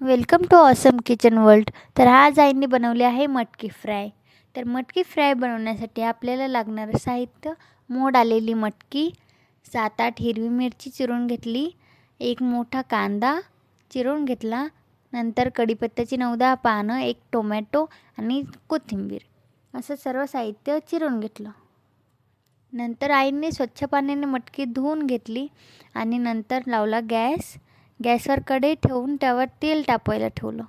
Welcome to awesome kitchen world तर आज आईने बनवले आहे मटकी फ्राय. तर मटकी फ्राय बनवण्यासाठी आपल्याला लागणारं साहित्य मोड आलेली मटकी सात आठ हिरवी मिरची चिरून घेतली एक मोठा कांदा चिरून घेतला नंतर कढीपत्त्याची नऊ दहा पानं एक टोमॅटो आणि कोथिंबीर. असं सर्व साहित्य चिरून घेतलं. नंतर आईने स्वच्छ पाण्याने मटकी धुवून घेतली आणि नंतर लावला गॅस गॅसवर कढई ठेवून त्यावर तेल तापवायला ठेवलं.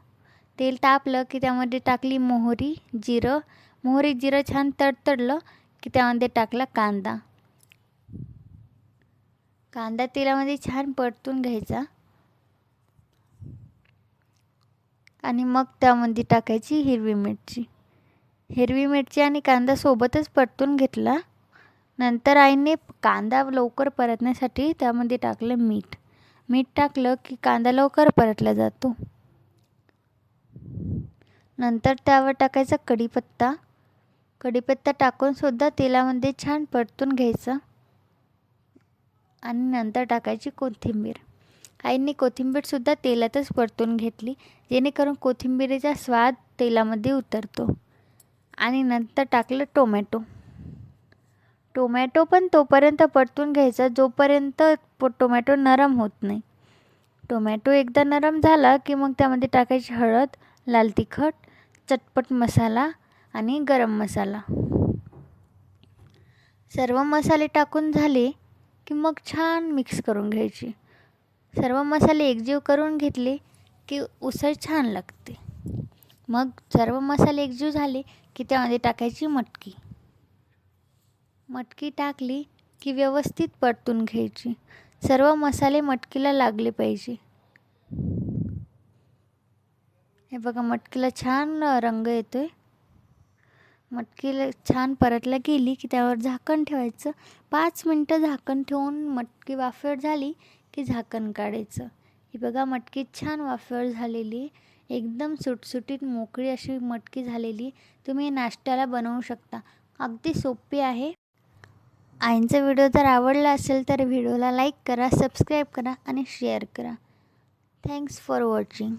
तेल तापलं की त्यामध्ये टाकली मोहरी जिरं. मोहरी जिरं छान तडतडलं की त्यामध्ये टाकला कांदा. कांदा तेलामध्ये छान परतून घ्यायचा. आणि मग त्यामध्ये टाकायची हिरवी मिरची. हिरवी मिरची आणि कांदा सोबतच परतून घेतला. नंतर आईने कांदा लवकर परतण्यासाठी त्यामध्ये टाकलं मीठ. मीठ टाकलं की कांदा लवकर परतला जातो. नंतर त्यावर टाकायचा कढीपत्ता. कढीपत्ता टाकूनसुद्धा तेलामध्ये छान परतून घ्यायचं. आणि नंतर टाकायची कोथिंबीर. आईने कोथिंबीरसुद्धा तेलातच परतून घेतली जेणेकरून कोथिंबीरीचा स्वाद तेलामध्ये उतरतो. आणि नंतर टाकलं टोमॅटो. टोमॅटो पण तोपर्यंत परतून घ्यायचा जोपर्यंत टोमॅटो नरम होत नाही. टोमॅटो एकदा नरम झाला की मग त्यामध्ये टाकायची हळद लाल तिखट चटपट मसाला आणि गरम मसाला. सर्व मसाले टाकून झाले की मग छान मिक्स करून घ्यायची. सर्व मसाले एकजीव करून घेतले की उसळ छान लागते. मग सर्व मसाले एकजीव झाले की त्यामध्ये टाकायची मटकी. मटकी टाकली की व्यवस्थित परतून घ्यायची. सर्व मसाले मटकीला लागले पाहिजे. हे बघा मटकीला छान रंग येतो आहे मटकीला छान परतला गेली की त्यावर झाकण ठेवायचं. पाच मिनटं झाकण ठेवून मटकी वाफेवर झाली की झाकण काढायचं. ही बघा मटकी छान वाफेवर झालेली एकदम सुटसुटीत मोकळी अशी मटकी झालेली. तुम्ही नाश्त्याला बनवू शकता. अगदी सोपी आहे. आईंचा व्हिडिओ जर आवडला असेल तर व्हिडिओला लाईक करा सबस्क्राईब करा आणि शेअर करा. Thanks for watching.